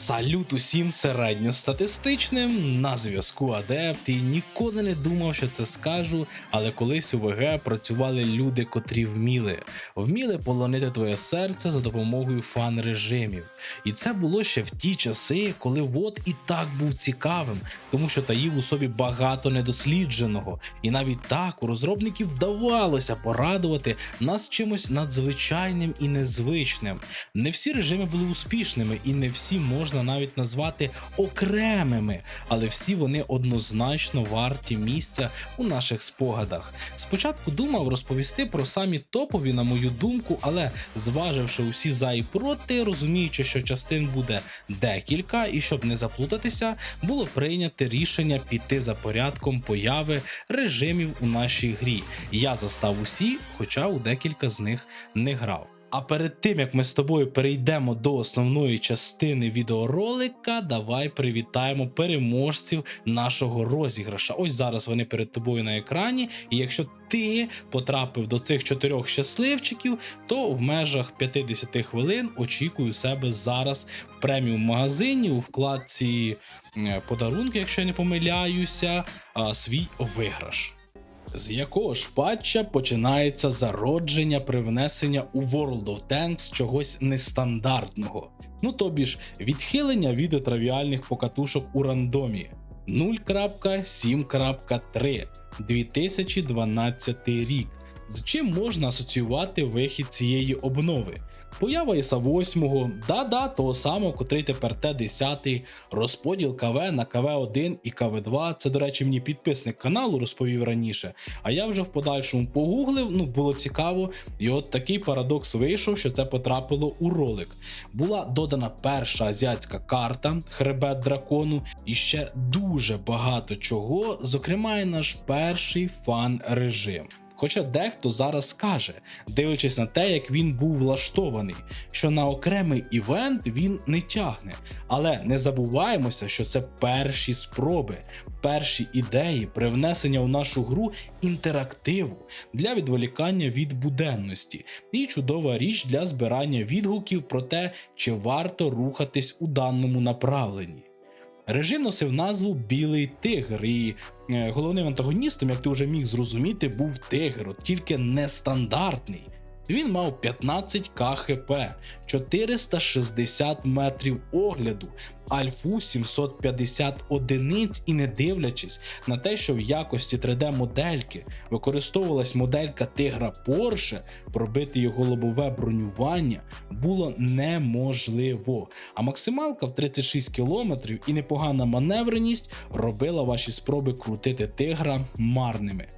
Салют усім середньостатистичним на зв'язку Адепт. І ніколи не думав, що це скажу, але колись у ВГ працювали люди, котрі вміли, вміли полонити твоє серце за допомогою фан-режимів. І це було ще в ті часи, коли вот і так був цікавим, тому що таїв у собі багато недослідженого, і навіть так у розробників вдавалося порадувати нас чимось надзвичайним і незвичним. Не всі режими були успішними, і не всі можна навіть назвати окремими, але всі вони однозначно варті місця у наших спогадах. Спочатку думав розповісти про самі топові, на мою думку, але зваживши усі за і проти, розуміючи, що частин буде декілька, і щоб не заплутатися, було прийняте рішення піти за порядком появи режимів у нашій грі. Я застав усі, хоча у декілька з них не грав. А перед тим як ми з тобою перейдемо до основної частини відеоролика, давай привітаємо переможців нашого розіграша. Ось зараз вони перед тобою на екрані. І якщо ти потрапив до цих чотирьох щасливчиків, то в межах 50 хвилин очікую себе зараз в преміум магазині у вкладці е, подарунки, якщо я не помиляюся, свій виграш. З якого ж патча починається зародження привнесення у World of Tanks чогось нестандартного, ну тобі ж відхилення від травіальних покатушок у рандомі 0.7.3 2012 рік. З чим можна асоціювати вихід цієї обнови? Поява іса 8, да-да, того самого, котрий тепер Т10, розподіл КВ на КВ1 і КВ2. Це, до речі, мені підписник каналу розповів раніше. А я вже в подальшому погуглив, ну було цікаво, і от такий парадокс вийшов, що це потрапило у ролик. Була додана перша азіатська карта, хребет дракону, і ще дуже багато чого, зокрема, і наш перший фан-режим. Хоча дехто зараз скаже, дивлячись на те, як він був влаштований, що на окремий івент він не тягне. Але не забуваємося, що це перші спроби, перші ідеї привнесення у нашу гру інтерактиву для відволікання від буденності і чудова річ для збирання відгуків про те, чи варто рухатись у даному направленні. Режим носив назву Білий Тигр, і е, головним антагоністом, як ти вже міг зрозуміти, був тигр, от тільки нестандартний. Він мав 15к хп, 460 метрів огляду, альфу 750 одиниць, і не дивлячись на те, що в якості 3D-модельки використовувалась моделька тигра Porsche, пробити його лобове бронювання було неможливо. А максималка в 36 км і непогана маневреність робила ваші спроби крутити тигра марними.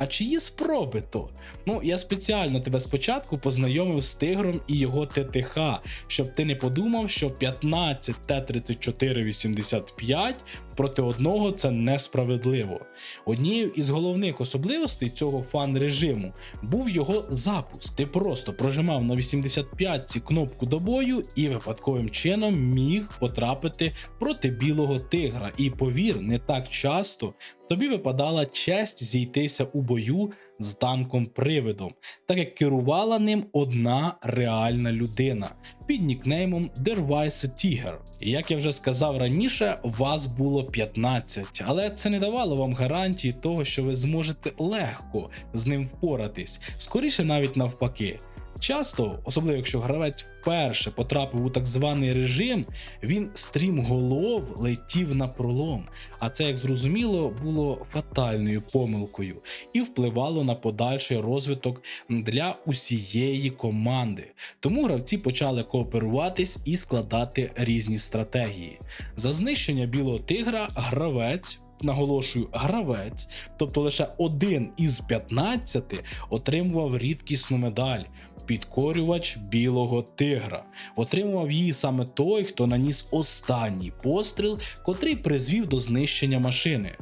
А чиї спроби то? Ну, я спеціально тебе спочатку познайомив з тигром і його ТТХ, щоб ти не подумав, що 15 Т-3485 проти одного це несправедливо. Однією із головних особливостей цього фан-режиму був його запуск. Ти просто прожимав на 85 ці кнопку до бою і випадковим чином міг потрапити проти білого тигра. І повір, не так часто тобі випадала честь зійтися у бою з танком привидом, так як керувала ним одна реальна людина під нікнеймом Dervice Tiger. Як я вже сказав раніше, вас було 15, але це не давало вам гарантії того, що ви зможете легко з ним впоратись, скоріше навіть навпаки. Часто, особливо якщо гравець вперше потрапив у так званий режим, він стрімголов летів на пролом. А це, як зрозуміло, було фатальною помилкою і впливало на подальший розвиток для усієї команди. Тому гравці почали кооперуватись і складати різні стратегії. За знищення білого тигра гравець. Наголошую, гравець, тобто лише один із 15 отримував рідкісну медаль підкорювач білого тигра. Отримував її саме той, хто наніс останній постріл, котрий призвів до знищення машини.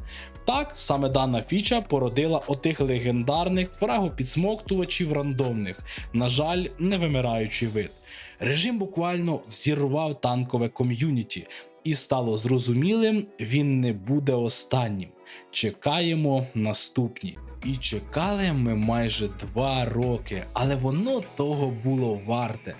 Так, саме дана фіча породила отих легендарних фрагопідсмоктувачів рандомних, на жаль, не вимираючий вид. Режим буквально взірвав танкове ком'юніті, і стало зрозумілим, він не буде останнім. Чекаємо наступні. І чекали ми майже два роки, але воно того було варте.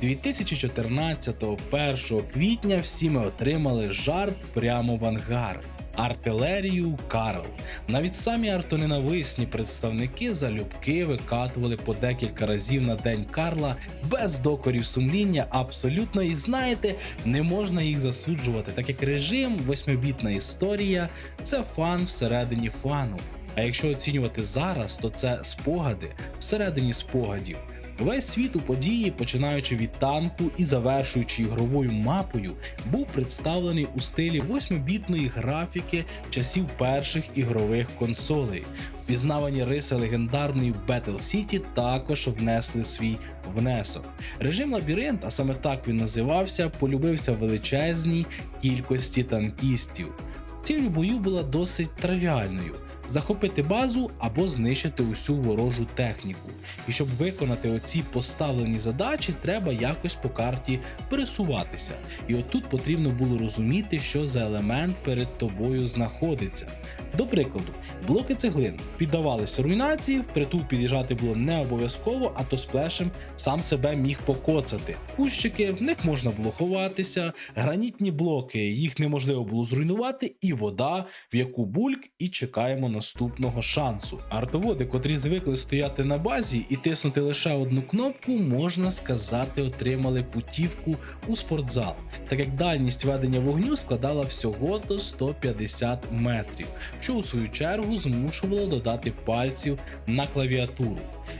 2014 1 квітня всі ми отримали жарт прямо в ангар. Артилерію Карл. Навіть самі артоненависні представники залюбки викатували по декілька разів на день Карла без докорів сумління абсолютно і знаєте, не можна їх засуджувати, так як режим, восьмибітна історія це фан всередині фану. А якщо оцінювати зараз, то це спогади всередині спогадів. Весь світ у події, починаючи від танку і завершуючи ігровою мапою, був представлений у стилі восьмибітної графіки часів перших ігрових консолей. Впізнавані риси легендарної Battle City також внесли свій внесок. Режим лабіринт, а саме так він називався, полюбився величезній кількості танкістів. Ціль бою була досить тривіальною захопити базу або знищити усю ворожу техніку. І щоб виконати оці поставлені задачі, треба якось по карті пересуватися. І отут потрібно було розуміти, що за елемент перед тобою знаходиться. До прикладу, блоки цеглин піддавалися руйнації, впритул під'їжджати було не обов'язково, а то сплешем сам себе міг покоцати. Кущики, в них можна було ховатися, гранітні блоки, їх неможливо було зруйнувати, і вода, в яку бульк, і чекаємо наступного шансу. Артоводи, котрі звикли стояти на базі і тиснути лише одну кнопку, можна сказати, отримали путівку у спортзал, так як дальність ведення вогню складала всього до 150 метрів, що у свою чергу змушувало додати пальців на клавіатуру.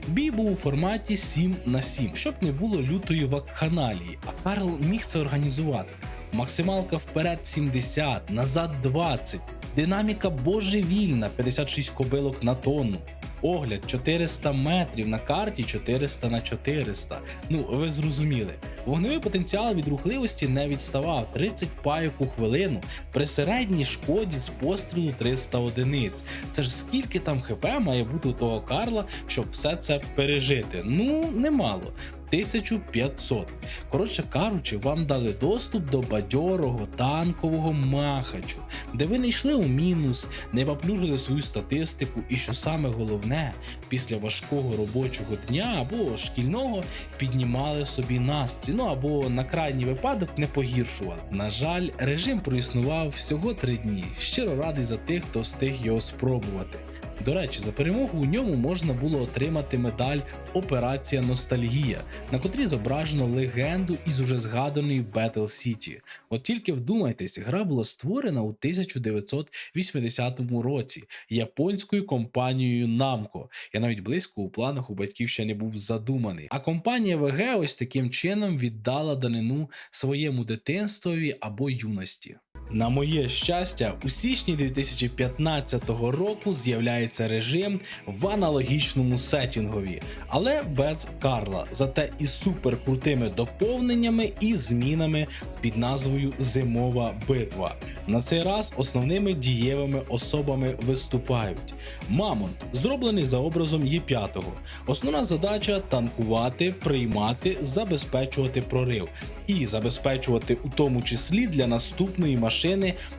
Бій був у форматі 7 на 7, щоб не було лютої вакханалії, а Карл міг це організувати. Максималка вперед 70, назад 20, динаміка божевільна 56 кобилок на тонну. Огляд 400 метрів на карті 400 на 400. Ну, ви зрозуміли. Вогневий потенціал від рухливості не відставав 30 пайок у хвилину при середній шкоді з пострілу 300 одиниць. Це ж скільки там хп має бути у того Карла, щоб все це пережити? Ну, немало. 1500. Коротше кажучи, вам дали доступ до бадьорого танкового махачу, де ви не йшли у мінус, не поплюжили свою статистику, і що саме головне, після важкого робочого дня або шкільного піднімали собі настрій, ну або на крайній випадок не погіршували. На жаль, режим проіснував всього три дні. Щиро радий за тих, хто встиг його спробувати. До речі, за перемогу у ньому можна було отримати медаль Операція Ностальгія, на котрій зображено легенду із уже згаданої Battle City. От тільки вдумайтесь, гра була створена у 1980 році японською компанією Namco. Я навіть близько у планах у батьків ще не був задуманий. А компанія VG ось таким чином віддала данину своєму дитинствові або юності. На моє щастя, у січні 2015 року з'являється режим в аналогічному сеттінгові, але без Карла, зате із суперкрутими доповненнями і змінами під назвою Зимова битва. На цей раз основними дієвими особами виступають Мамонт, зроблений за образом Є5. Основна задача танкувати, приймати, забезпечувати прорив і забезпечувати у тому числі для наступної машини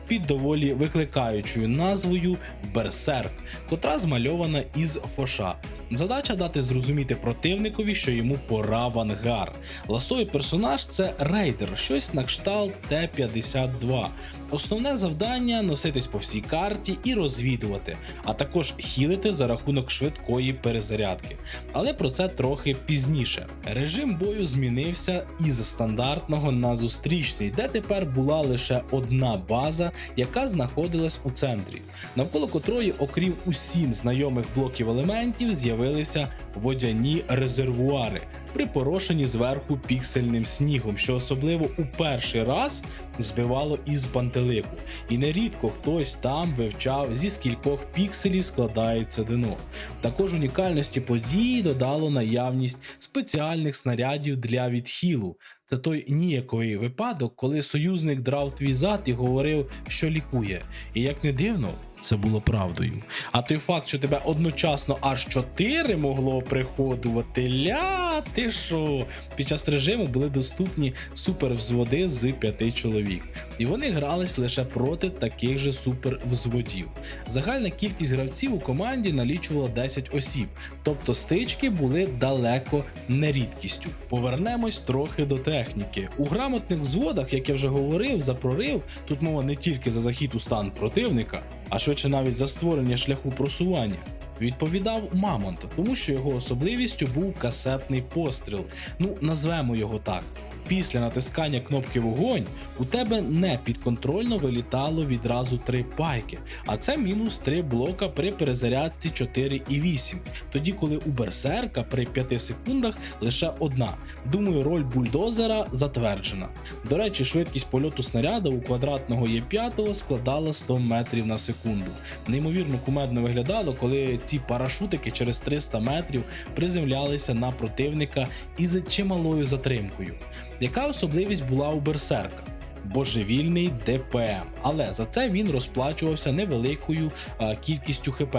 під доволі викликаючою назвою Берсерк, котра змальована із фоша. Задача дати зрозуміти противникові, що йому пора в ангар. Ластовий персонаж це рейдер, щось на кшталт Т-52. Основне завдання носитись по всій карті і розвідувати, а також хілити за рахунок швидкої перезарядки. Але про це трохи пізніше. Режим бою змінився із стандартного на зустрічний, де тепер була лише одна база, яка знаходилась у центрі, навколо котрої, окрім усім знайомих блоків елементів, з'явилися водяні резервуари. Припорошені зверху піксельним снігом, що особливо у перший раз збивало із пантелику, і нерідко хтось там вивчав зі скількох пікселів складається дно. Також унікальності події додало наявність спеціальних снарядів для відхилу. Це той ніяковий випадок, коли союзник драв твій зад і говорив, що лікує. І як не дивно, це було правдою. А той факт, що тебе одночасно аж чотири могло приходувати, ля ти що? Під час режиму були доступні супервзводи з п'яти чоловік. І вони грались лише проти таких же супервзводів. Загальна кількість гравців у команді налічувала 10 осіб, тобто стички були далеко не рідкістю. Повернемось трохи до техніки. У грамотних взводах, як я вже говорив, за прорив тут мова не тільки за захід у стан противника, а швидше навіть за створення шляху просування. Відповідав Мамонт, тому що його особливістю був касетний постріл. Ну, назвемо його так. Після натискання кнопки вогонь у тебе не підконтрольно вилітало відразу три пайки, а це мінус 3 блока при перезарядці 4 і 8, тоді коли у берсерка при 5 секундах лише одна. Думаю, роль бульдозера затверджена. До речі, швидкість польоту снаряда у квадратного Є5 складала 100 метрів на секунду. Неймовірно кумедно виглядало, коли ці парашутики через 300 метрів приземлялися на противника із чималою затримкою. Яка особливість була у берсерка? Божевільний ДПМ, але за це він розплачувався невеликою а, кількістю ХП.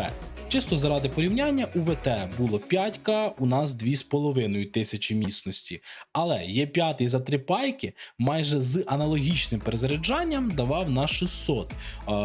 Чисто заради порівняння, у ВТ було 5К, у нас 2,5 тисячі міцності. Але є 5 за 3 пайки майже з аналогічним перезаряджанням давав на 600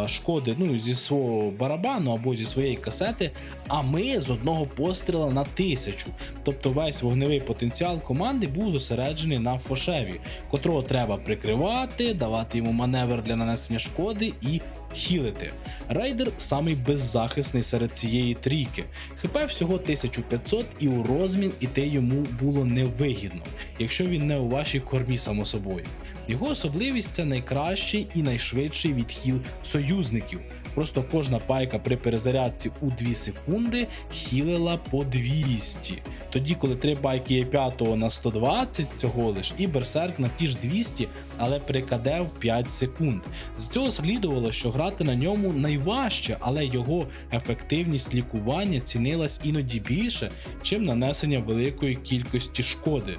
шкоди ну, зі свого барабану або зі своєї касети, а ми з одного постріла на 1000. Тобто весь вогневий потенціал команди був зосереджений на фошеві, котрого треба прикривати, давати йому маневр для нанесення шкоди і хілити. Райдер самий беззахисний серед цієї трійки. ХП всього 1500 і у розмін іти йому було невигідно, якщо він не у вашій кормі, само собою. Його особливість це найкращий і найшвидший відхіл союзників. Просто кожна пайка при перезарядці у 2 секунди хілила по 200. Тоді, коли три пайки є 5 на 120 всього лиш, і берсерк на ті ж 200, але при КД в 5 секунд. З цього слідувало, що грати на ньому найважче, але його ефективність лікування цінилась іноді більше, чим нанесення великої кількості шкоди.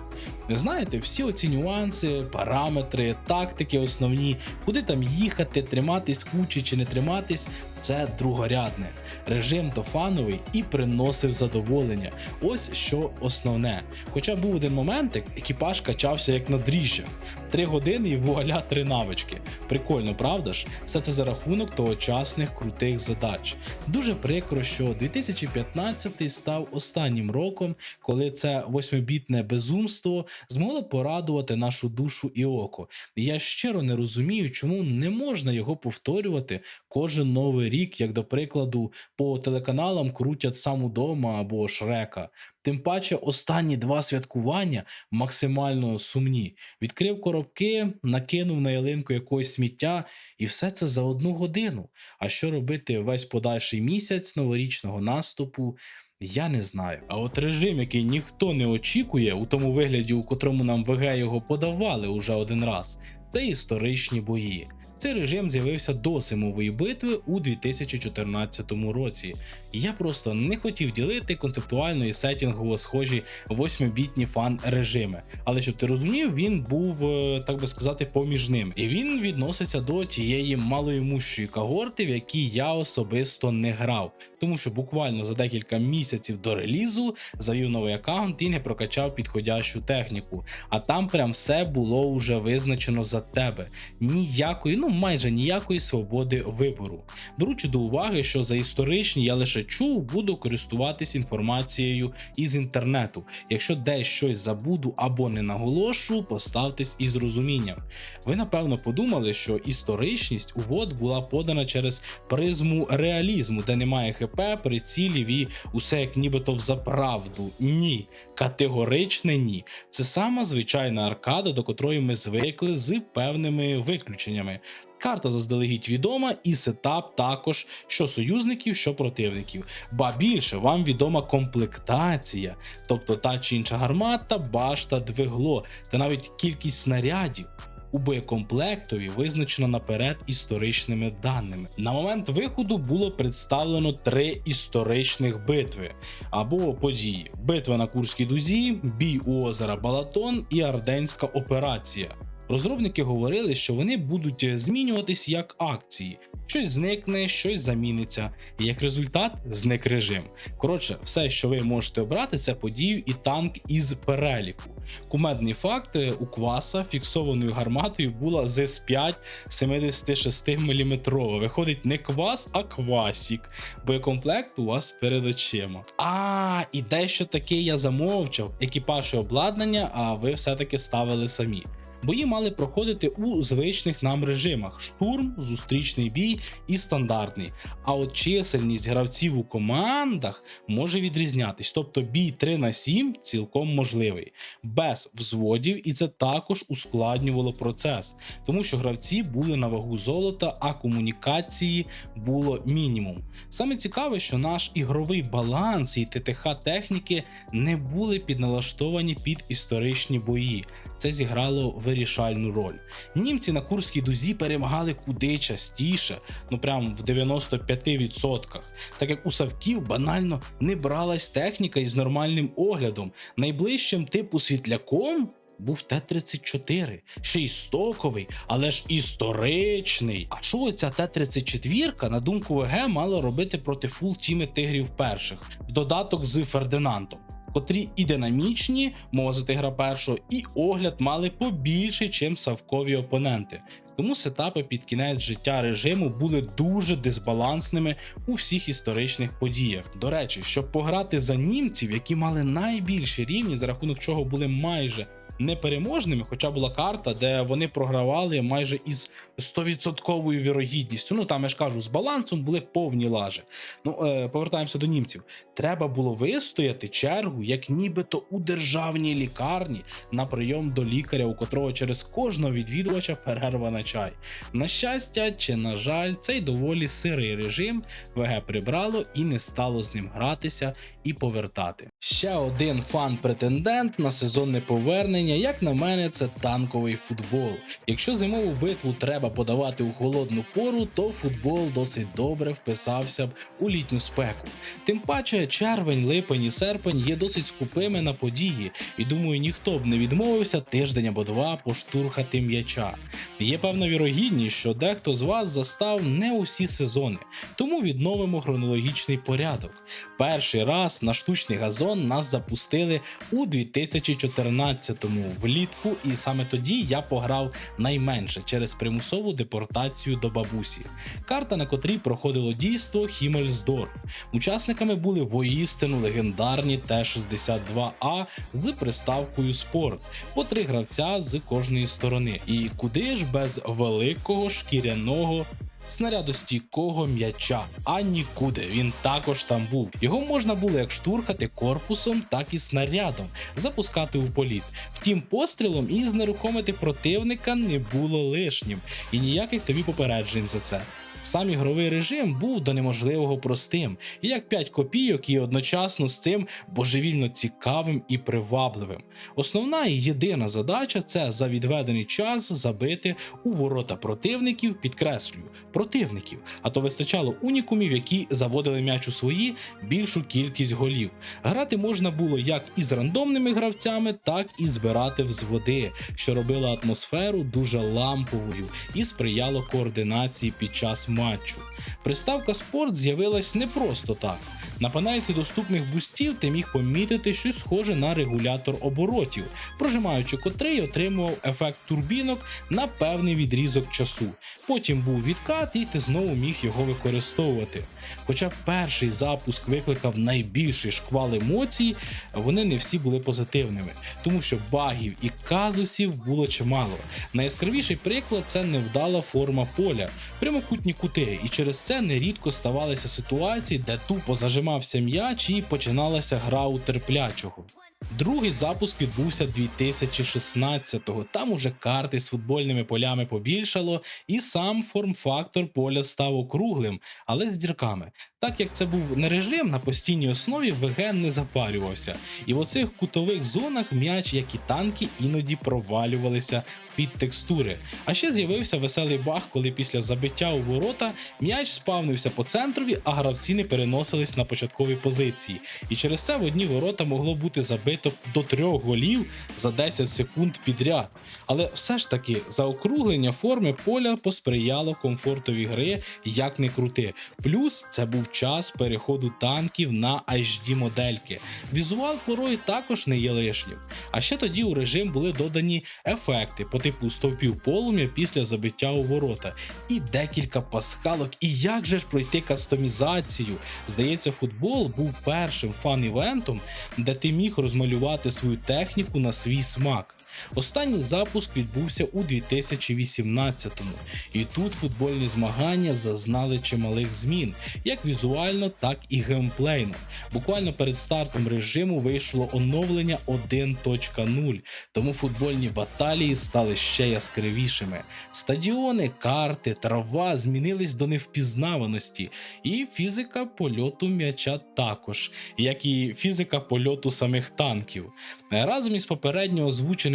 Ви знаєте, всі оці нюанси, параметри, тактики основні, куди там їхати, триматись кучі чи не триматись, place це другорядне. Режим то фановий і приносив задоволення. Ось що основне. Хоча був один моментик, екіпаж качався як на дріжджах. Три години і вуаля три навички. Прикольно, правда ж? Все це за рахунок тогочасних крутих задач. Дуже прикро, що 2015 став останнім роком, коли це восьмибітне безумство змогло порадувати нашу душу і око. І я щиро не розумію, чому не можна його повторювати кожен новий рік, як до прикладу, по телеканалам крутять сам удома або Шрека. Тим паче, останні два святкування максимально сумні. Відкрив коробки, накинув на ялинку якогось сміття, і все це за одну годину. А що робити весь подальший місяць новорічного наступу? Я не знаю. А от режим, який ніхто не очікує, у тому вигляді, у котрому нам ВГ його подавали уже один раз, це історичні бої. Цей режим з'явився до зимової битви у 2014 році. Я просто не хотів ділити концептуально і сетінгово схожі 8-бітні фан-режими. Але щоб ти розумів, він був, е, так би сказати, поміж ним. І він відноситься до тієї малоймущої когорти, в якій я особисто не грав. Тому що буквально за декілька місяців до релізу завів новий аккаунт і не прокачав підходящу техніку. А там прям все було уже визначено за тебе. Ніякої, ну майже ніякої свободи вибору. Беручи до уваги, що за історичні я лише чув, буду користуватись інформацією із інтернету. Якщо десь щось забуду або не наголошу, поставтесь із розумінням. Ви напевно подумали, що історичність у ВОД була подана через призму реалізму, де немає ХП, прицілів і усе як нібито взаправду. Ні, категоричне ні. Це сама звичайна аркада, до котрої ми звикли з певними виключеннями. Карта заздалегідь відома, і сетап також що союзників, що противників. Ба більше вам відома комплектація, тобто та чи інша гармата, башта, двигло та навіть кількість снарядів. У боєкомплектові визначено наперед історичними даними. На момент виходу було представлено три історичних битви або події: битва на Курській дузі, бій у озера Балатон і Арденська операція. Розробники говорили, що вони будуть змінюватись як акції. щось зникне, щось заміниться. І як результат зник режим. Коротше, все, що ви можете обрати, це подію і танк із переліку. Кумедний факт: е, у кваса фіксованою гарматою була ЗС-5 76 мм. Виходить не квас, а квасік. Боєкомплект у вас перед очима. А, і дещо таке я замовчав. Екіпаж і обладнання, а ви все-таки ставили самі. Бої мали проходити у звичних нам режимах: штурм, зустрічний бій і стандартний. А от чисельність гравців у командах може відрізнятись, тобто бій 3 на 7 цілком можливий, без взводів, і це також ускладнювало процес, тому що гравці були на вагу золота, а комунікації було мінімум. Саме цікаве, що наш ігровий баланс і ТТХ техніки не були підналаштовані під історичні бої. Це зіграло вирішальну роль. Німці на Курській дузі перемагали куди частіше, ну прям в 95%, так як у Савків банально не бралась техніка із нормальним оглядом. Найближчим типу світляком. Був Т-34, ще й стоковий, але ж історичний. А що оця Т-34, на думку ВГ, мала робити проти фул тіми тигрів перших, в додаток з Фердинандом, котрі і динамічні, мова за першого, і огляд мали побільше, чим савкові опоненти. Тому сетапи під кінець життя режиму були дуже дисбалансними у всіх історичних подіях. До речі, щоб пограти за німців, які мали найбільші рівні, за рахунок чого були майже непереможними, хоча була карта, де вони програвали майже із 100% вірогідністю. Ну там я ж кажу, з балансом були повні лажи. Ну е, повертаємося до німців. Треба було вистояти чергу, як нібито у державній лікарні на прийом до лікаря, у котрого через кожного відвідувача перерва на чай. На щастя, чи на жаль, цей доволі сирий режим ВГ прибрало і не стало з ним гратися і повертати. Ще один фан-претендент на сезонне повернення, як на мене, це танковий футбол. Якщо зимову битву треба подавати у холодну пору, то футбол досить добре вписався б у літню спеку. Тим паче, червень, липень і серпень є досить скупими на події, і думаю, ніхто б не відмовився тиждень або два поштурхати м'яча. Є певна вірогідність, що дехто з вас застав не усі сезони, тому відновимо хронологічний порядок. Перший раз на штучний газон нас запустили у 2014-му влітку, і саме тоді я пограв найменше через примусову депортацію до бабусі. Карта, на котрій проходило дійство Хімельсдорф. Учасниками були воїстину легендарні Т-62А з приставкою спорт, по три гравця з кожної сторони. І куди ж без великого шкіряного снарядостійкого м'яча. А нікуди він також там був. Його можна було як штурхати корпусом, так і снарядом, запускати у політ. Втім, пострілом і знерухомити противника не було лишнім, і ніяких тобі попереджень за це. Сам ігровий режим був до неможливого простим, як 5 копійок і одночасно з цим божевільно цікавим і привабливим. Основна і єдина задача це за відведений час забити у ворота противників, підкреслюю, противників, а то вистачало унікумів, які заводили м'яч у свої більшу кількість голів. Грати можна було як із рандомними гравцями, так і збирати взводи, що робило атмосферу дуже ламповою і сприяло координації під час матчу. Приставка спорт з'явилась не просто так. На панельці доступних бустів ти міг помітити щось схоже на регулятор оборотів, прожимаючи котрий отримував ефект турбінок на певний відрізок часу. Потім був відкат, і ти знову міг його використовувати. Хоча перший запуск викликав найбільший шквал емоцій, вони не всі були позитивними, тому що багів і казусів було чимало. Найяскравіший приклад це невдала форма поля, прямокутні кути, і через це нерідко ставалися ситуації, де тупо зажимався м'яч і починалася гра у терплячого. Другий запуск відбувся 2016-го. Там уже карти з футбольними полями побільшало, і сам форм-фактор поля став округлим, але з дірками. Так як це був не режим, на постійній основі ВГ не запарювався. І в оцих кутових зонах м'яч, як і танки, іноді провалювалися під текстури. А ще з'явився веселий баг, коли після забиття у ворота м'яч спавнився по центрові, а гравці не переносились на початкові позиції. І через це в одні ворота могло бути забито до трьох голів за 10 секунд підряд. Але все ж таки заокруглення форми поля посприяло комфортові гри, як не крути. Плюс це був час переходу танків на HD модельки. Візуал порою також не є лишнім. А ще тоді у режим були додані ефекти по типу стовпів полум'я після забиття у ворота, і декілька пасхалок. І як же ж пройти кастомізацію? Здається, футбол був першим фан-івентом, де ти міг розмалювати свою техніку на свій смак. Останній запуск відбувся у 2018-му, і тут футбольні змагання зазнали чималих змін, як візуально, так і геймплейно. Буквально перед стартом режиму вийшло оновлення 1.0, тому футбольні баталії стали ще яскравішими. Стадіони, карти, трава змінились до невпізнаваності, і фізика польоту м'яча також, як і фізика польоту самих танків. Разом із попередньо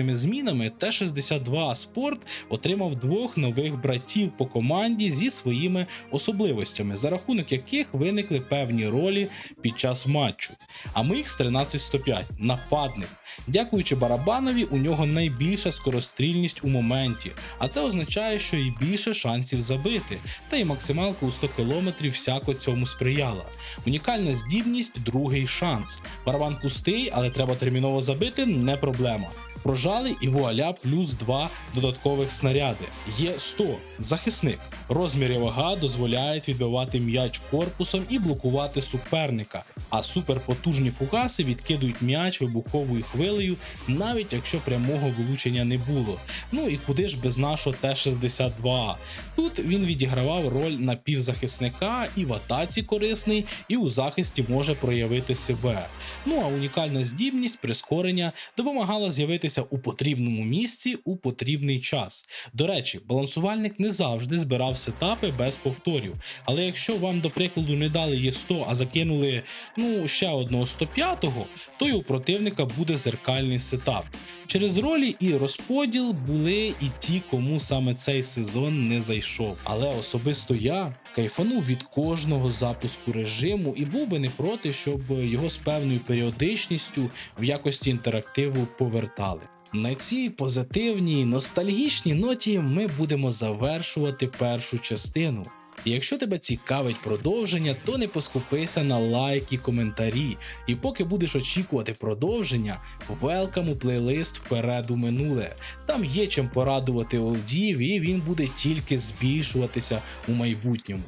озвученими змінами Т-62 Спорт отримав двох нових братів по команді зі своїми особливостями, за рахунок яких виникли певні ролі під час матчу. А з 13105 нападник. Дякуючи барабанові, у нього найбільша скорострільність у моменті, а це означає, що і більше шансів забити, та й максималка у 100 км всяко цьому сприяла. Унікальна здібність другий шанс. Барабан пустий, але треба терміново забити, не проблема. Прожали і вуаля плюс 2 додаткових снаряди. Є 100 захисник. Розмір і вага дозволяють відбивати м'яч корпусом і блокувати суперника. А суперпотужні фугаси відкидують м'яч вибуховою хвилею, навіть якщо прямого влучення не було. Ну і куди ж без нашого Т-62. Тут він відігравав роль напівзахисника і в атаці корисний, і у захисті може проявити себе. Ну а унікальна здібність прискорення допомагала з'явитися у потрібному місці у потрібний час. До речі, балансувальник не завжди збирав сетапи без повторів. Але якщо вам, до прикладу, не дали є 100, а закинули ну ще одного 105-го, то й у противника буде зеркальний сетап. Через ролі і розподіл були і ті, кому саме цей сезон не зайшов. Але особисто я кайфанув від кожного запуску режиму і був би не проти, щоб його з певною періодичністю в якості інтерактиву повертали. На цій позитивній ностальгічній ноті ми будемо завершувати першу частину. Якщо тебе цікавить продовження, то не поскупися на лайк і коментарі. І поки будеш очікувати продовження, велкам у плейлист вперед у минуле. Там є чим порадувати олдів, і він буде тільки збільшуватися у майбутньому.